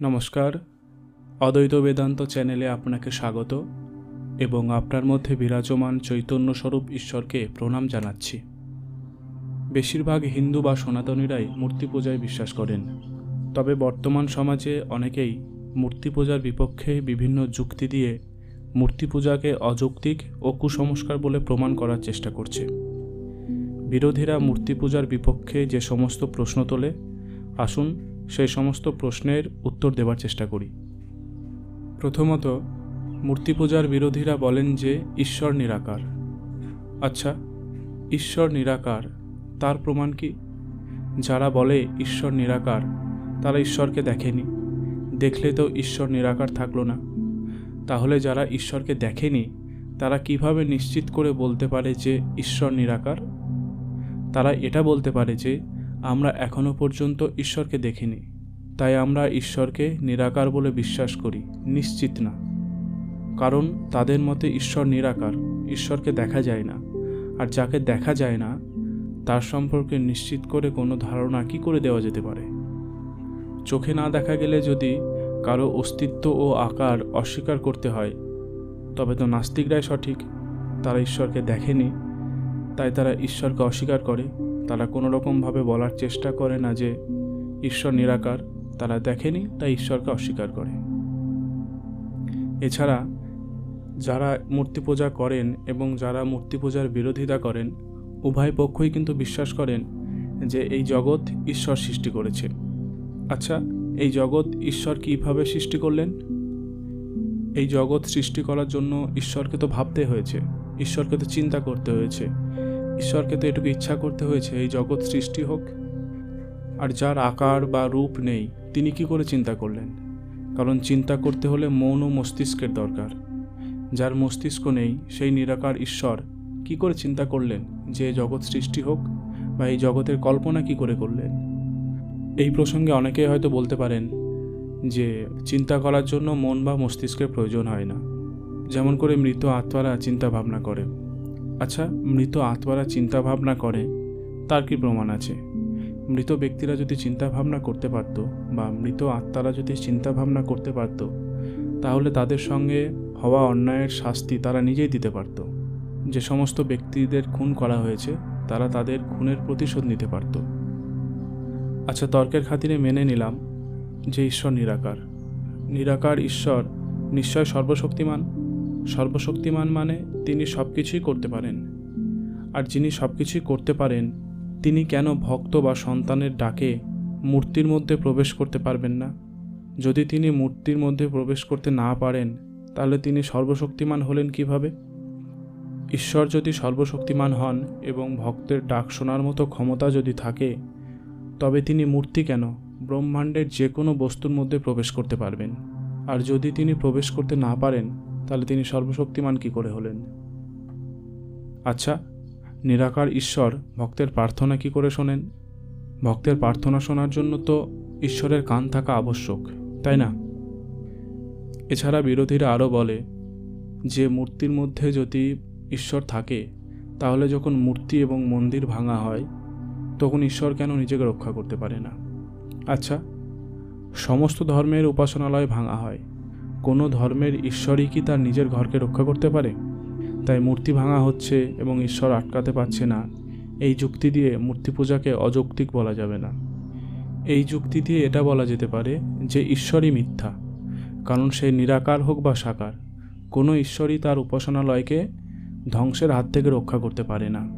নমস্কার। অদ্বৈত বেদান্ত চ্যানেলে আপনাকে স্বাগত এবং আপনার মধ্যে বিরাজমান চৈতন্য স্বরূপ ঈশ্বরকে প্রণাম জানাচ্ছি। বেশিরভাগ হিন্দু বা সনাতনীরাই মূর্তি পূজায় বিশ্বাস করেন, তবে বর্তমান সমাজে অনেকেই মূর্তি পূজার বিপক্ষে বিভিন্ন যুক্তি দিয়ে মূর্তি পূজাকে অযৌক্তিক ও কুসংস্কার বলে প্রমাণ করার চেষ্টা করছে। বিরোধীরা মূর্তি পূজার বিপক্ষে যে সমস্ত প্রশ্ন তোলে, আসুন সেই সমস্ত প্রশ্নের উত্তর দেওয়ার চেষ্টা করি। প্রথমত মূর্তি পূজার বিরোধীরা বলেন যে ঈশ্বর নিরাকার। আচ্ছা ঈশ্বর নিরাকার, তার প্রমাণ কি? যারা বলে ঈশ্বর নিরাকার, তারা ঈশ্বরকে দেখেনি। দেখলে তো ঈশ্বর নিরাকার থাকল না। তাহলে যারা ঈশ্বরকে দেখেনি, তারা কীভাবে নিশ্চিত করে বলতে পারে যে ঈশ্বর নিরাকার? তারা এটা বলতে পারে যে আমরা এখনও পর্যন্ত ঈশ্বরকে দেখিনি, তাই আমরা ঈশ্বরকে নিরাকার বলে বিশ্বাস করি, নিশ্চিত না। কারণ তাদের মতে ঈশ্বর নিরাকার, ঈশ্বরকে দেখা যায় না, আর যাকে দেখা যায় না, তার সম্পর্কে নিশ্চিত করে কোনো ধারণা কি করে দেওয়া যেতে পারে? চোখে না দেখা গেলে যদি কারও অস্তিত্ব ও আকার অস্বীকার করতে হয়, তবে তো নাস্তিকরাই সঠিক। তারা ঈশ্বরকে দেখেনি, তাই তারা ঈশ্বরকে অস্বীকার করে। তারা কোনো রকমভাবে বলার চেষ্টা করে না যে ঈশ্বর নিরাকার, তারা দেখেনি, তাই ঈশ্বরকে অস্বীকার করে। এছাড়া যারা মূর্তি পূজা করেন এবং যারা মূর্তি পূজার বিরোধিতা করেন, উভয় পক্ষই কিন্তু বিশ্বাস করেন যে এই জগৎ ঈশ্বর সৃষ্টি করেছে। আচ্ছা এই জগৎ ঈশ্বর কীভাবে সৃষ্টি করলেন? এই জগৎ সৃষ্টি করার জন্য ঈশ্বরকে তো ভাবতে হয়েছে, ঈশ্বরকে তো চিন্তা করতে হয়েছে। ঈশ্বরকে তো এটুকু ইচ্ছা করতে হয়েছে, এই জগৎ সৃষ্টি হোক। আর যার আকার বা রূপ নেই, তিনি কি করে চিন্তা করলেন? কারণ চিন্তা করতে হলে মন ও মস্তিষ্কের দরকার। যার মস্তিষ্ক নেই, সেই নিরাকার ঈশ্বর কি করে চিন্তা করলেন যে জগৎ সৃষ্টি হোক বা এই জগতের কল্পনা কি করে করলেন? এই প্রসঙ্গে অনেকেই হয়তো বলতে পারেন যে চিন্তা করার জন্য মন বা মস্তিষ্কের প্রয়োজন হয় না। যেমন করে মৃত আত্মারা চিন্তা ভাবনা করে আচ্ছা মৃত আত্মারা চিন্তা ভাবনা করে, তার কি প্রমাণ আছে? মৃত ব্যক্তিরা যদি চিন্তা ভাবনা করতে পারত বা মৃত আত্মারা যদি চিন্তা ভাবনা করতে পারত, তাহলে তাদের সঙ্গে হওয়া অন্যায়ের শাস্তি তারা নিজেই দিতে পারত। যে সমস্ত ব্যক্তিদের খুন করা হয়েছে, তারা তাদের খুনের প্রতিশোধ নিতে পারত। আচ্ছা তর্কের খাতিরে মেনে নিলাম যে ঈশ্বর নিরাকার। নিরাকার ঈশ্বর নিশ্চয় সর্বশক্তিমান। সর্বশক্তিমান মানে তিনি সব কিছুই করতে পারেন। আর যিনি সব কিছুই করতে পারেন, তিনি কেন ভক্ত বা সন্তানের ডাকে মূর্তির মধ্যে প্রবেশ করতে পারবেন না? যদি তিনি মূর্তির মধ্যে প্রবেশ করতে না পারেন, তাহলে তিনি সর্বশক্তিমান হলেন কীভাবে? ঈশ্বর যদি সর্বশক্তিমান হন এবং ভক্তের ডাক শোনার মতো ক্ষমতা যদি থাকে, তবে তিনি মূর্তি কেন? ব্রহ্মাণ্ডের যে কোনো বস্তুর মধ্যে প্রবেশ করতে পারবেন। আর যদি তিনি প্রবেশ করতে না পারেন তাহলে তিনি সর্বশক্তিমান কি করে হলেন? আচ্ছা নিরাকার ঈশ্বর ভক্তের প্রার্থনা কি করে শোনেন? ভক্তের প্রার্থনা শোনার জন্য তো ঈশ্বরের কান থাকা আবশ্যক, তাই না? এছাড়া বিরোধীরা আরও বলে, যে মূর্তির মধ্যে যদি ঈশ্বর থাকে, তাহলে যখন মূর্তি এবং মন্দির ভাঙা হয়, তখন ঈশ্বর কেন নিজেকে রক্ষা করতে পারে না? আচ্ছা সমস্ত ধর্মের উপাসনালয় ভাঙা হয় কোনো ধর্মের ঈশ্বরই কি তার নিজের ঘরকে রক্ষা করতে পারে? তাই মূর্তি ভাঙা হচ্ছে এবং ঈশ্বর আটকাতে পারছে না। এই যুক্তি দিয়ে মূর্তি পূজাকে অযৌক্তিক বলা যাবে না। এই যুক্তি দিয়ে এটা বলা যেতে পারে যে ঈশ্বরই মিথ্যা, কারণ সে নিরাকার হোক বা সাকার, কোনো ঈশ্বরই তার উপাসনালয়কে ধ্বংসের হাত থেকে রক্ষা করতে পারে না।